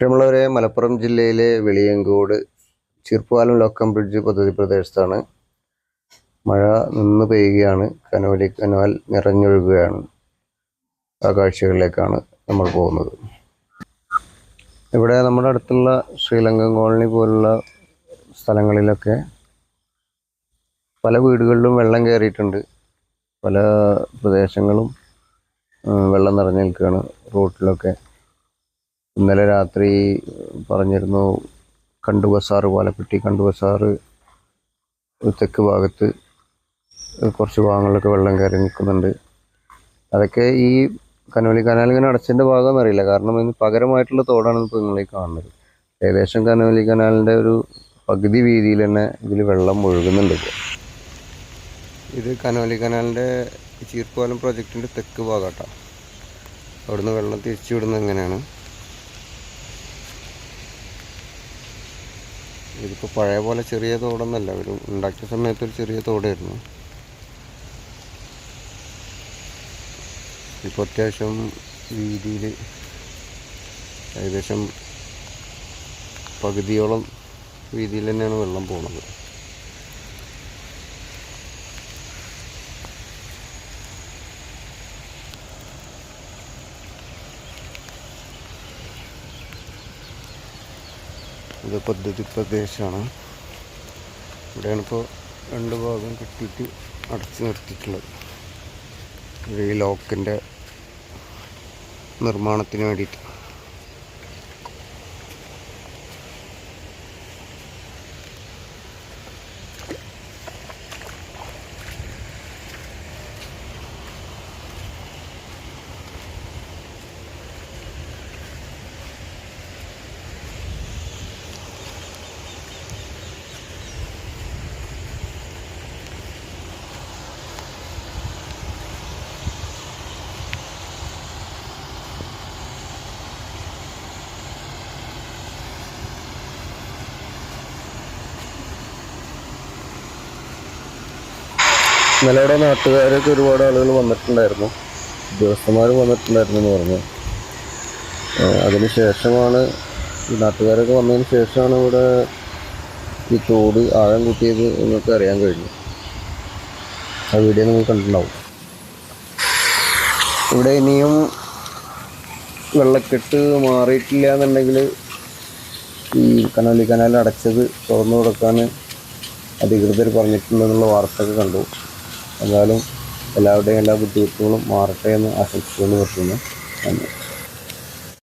പ്രിയമുള്ളവരെ മലപ്പുറം ജില്ലയിലെ Veliyankode Cheerppalam locum bridge പദ്ധതി പ്രദേശത്താണ്. മഴ നിന്ന് പെയ്യുകയാണ് കനോലി കനാൽ നിറഞ്ഞൊഴുകുകയാണ്. ആ കാഴ്ചകളിലേക്കാണ് നമ്മൾ പോകുന്നത്. ഇവിടെ നമ്മുടെ അടുത്തുള്ള ശ്രീലങ്കൻ കോളനി പോലുള്ള സ്ഥലങ്ങളിലൊക്കെ പല വീടുകളിലും വെള്ളം കയറിയിട്ടുണ്ട്. പല പ്രദേശങ്ങളും വെള്ളം നിറഞ്ഞു നിൽക്കുകയാണ് റോട്ടിലൊക്കെ. ഇന്നലെ രാത്രി പറഞ്ഞിരുന്നു കണ്ടു പാലപ്പെട്ടി കണ്ടു ബസാറ് തെക്ക് ഭാഗത്ത് കുറച്ച് ഭാഗങ്ങളിലൊക്കെ വെള്ളം കയറി നിൽക്കുന്നുണ്ട്. അതൊക്കെ ഈ കനോലി കനാൽ ഇങ്ങനെ അടച്ചതിന്റെ ഭാഗമെന്ന് അറിയില്ല. കാരണം ഇതിന് പകരമായിട്ടുള്ള തോടാണ് ഇപ്പോൾ നിങ്ങൾ കാണുന്നത്. ഏകദേശം കനോലി കനാലിന്റെ ഒരു പകുതി വീതിയിൽ തന്നെ ഇതിൽ വെള്ളം ഒഴുകുന്നുണ്ട് ഇത് കനോലി കനാലിന്റെ ചീർപ്പാലം പ്രൊജക്റ്റിന്റെ തെക്ക് ഭാഗമാട്ടോ അവിടുന്ന് വെള്ളം തിരിച്ചു വിടുന്നത് എങ്ങനെയാണ്? ഇതിപ്പോൾ പഴയ പോലെ ചെറിയ തോടൊന്നല്ല. ഒരു ഉണ്ടാക്കിയ സമയത്ത് ഒരു ചെറിയ തോടായിരുന്നു. ഇപ്പോൾ അത്യാവശ്യം രീതിയിൽ ഏകദേശം പകുതിയോളം വീതിയിൽ തന്നെയാണ് വെള്ളം പോണത്. ഇത് പദ്ധതി പ്രദേശമാണ്. ഇവിടെയാണ് ഇപ്പോൾ രണ്ട് ഭാഗം കെട്ടിയിട്ട് അടച്ചു നിർത്തിയിട്ടുള്ളത്. ഈ ലോക്കിന്റെ നിർമ്മാണത്തിന് വേണ്ടിയിട്ട്. ഇന്നലെ ഇവിടെ നാട്ടുകാരൊക്കെ ഒരുപാട് ആളുകൾ വന്നിട്ടുണ്ടായിരുന്നു. ഉദ്യോഗസ്ഥന്മാർ വന്നിട്ടുണ്ടായിരുന്നു എന്ന് പറഞ്ഞു അതിന് ശേഷമാണ് ഈ നാട്ടുകാരൊക്കെ വന്നതിന് ശേഷമാണ് ഇവിടെ ഈ തോട് ആഴം കൂട്ടിയത് എന്നൊക്കെ അറിയാൻ കഴിഞ്ഞു. ആ വീഡിയോ നിങ്ങൾ കണ്ടിട്ടുണ്ടാവും. ഇവിടെ ഇനിയും വെള്ളക്കെട്ട് മാറിയിട്ടില്ല എന്നുണ്ടെങ്കിൽ ഈ കനാലി കനാൽ അടച്ചത് തുറന്നു കൊടുക്കാൻ അധികൃതർ പറഞ്ഞിട്ടുണ്ടെന്നുള്ള വാർത്തയൊക്കെ കണ്ടു. എന്നാലും എല്ലാവരുടെയും എല്ലാ ബുദ്ധിമുട്ടുകളും മാറട്ടെ എന്ന് ആശംസിച്ചുകൊണ്ട് നിർത്തുന്നു നന്ദി.